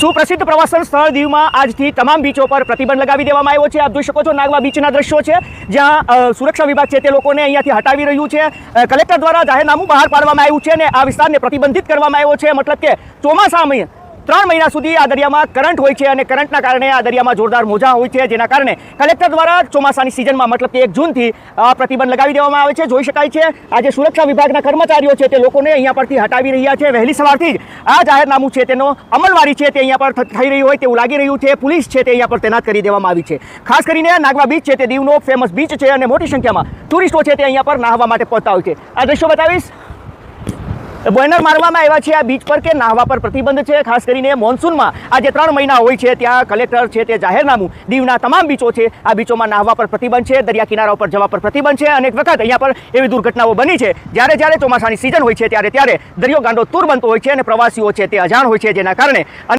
સુપ્રસિદ્ધ પ્રવાસન સ્થળ દીવમાં આજથી તમામ બીચો પર પ્રતિબંધ લગાવી દેવામાં આવ્યો છે. આપ જોઈ શકો છો નાગવા બીચના દ્રશ્યો છે, જ્યાં સુરક્ષા વિભાગ છે તે લોકોને અહીંયાથી હટાવી રહ્યું છે. કલેક્ટર દ્વારા જાહેરનામું બહાર પાડવામાં આવ્યું છે અને આ વિસ્તારને પ્રતિબંધિત કરવામાં આવ્યો છે. મતલબ કે ચોમાસામાં ત્રણ મહિના સુધી આ દરિયામાં કરંટ હોય છે અને કરંટના કારણે આ દરિયામાં જોરદાર મોજા હોય છે, જેના કારણે કલેક્ટર દ્વારા ચોમાસાની સિઝનમાં, મતલબ કે એક જૂનથી પ્રતિબંધ લગાવી દેવામાં આવે છે. જોઈ શકાય છે, આજે સુરક્ષા વિભાગના કર્મચારીઓ છે તે લોકોને અહીંયા પરથી હટાવી રહ્યા છે. વહેલી સવારથી જ આ જાહેરનામું છે તેનો અમલવારી છે તે અહીંયા પર થઈ રહી હોય તેવું લાગી રહ્યું છે. પોલીસ છે તે અહીંયા પર તૈનાત કરી દેવામાં આવી છે. ખાસ કરીને નાગવા બીચ છે તે દીવનો ફેમસ બીચ છે અને મોટી સંખ્યામાં ટુરિસ્ટો છે તે અહીંયા પર નાહવા માટે પહોંચતા હોય છે. આ દ્રશ્યો બતાવીશ. બેનર મારવામાં આવ્યા છે આ બીચ પર કે નાહવા પર પ્રતિબંધ છે? ખાસ કરીને મોન્સૂનમાં આ જે ત્રણ મહિના હોય છે ત્યાં કલેક્ટર છે તે જાહેરનામું. દીવના તમામ બીચો છે આ બીચોમાં નાહવા પર પ્રતિબંધ છે, દરિયા કિનારા ઉપર જવા પર પ્રતિબંધ છે અનેક વખત અહીંયા પર એવી દુર્ઘટનાઓ બની છે. જ્યારે જ્યારે ચોમાસાની સિઝન હોય છે ત્યારે ત્યારે દરિયો ગાંડો તૂર બનતો હોય છે અને પ્રવાસીઓ છે તે અજાણ હોય છે જેના કારણે.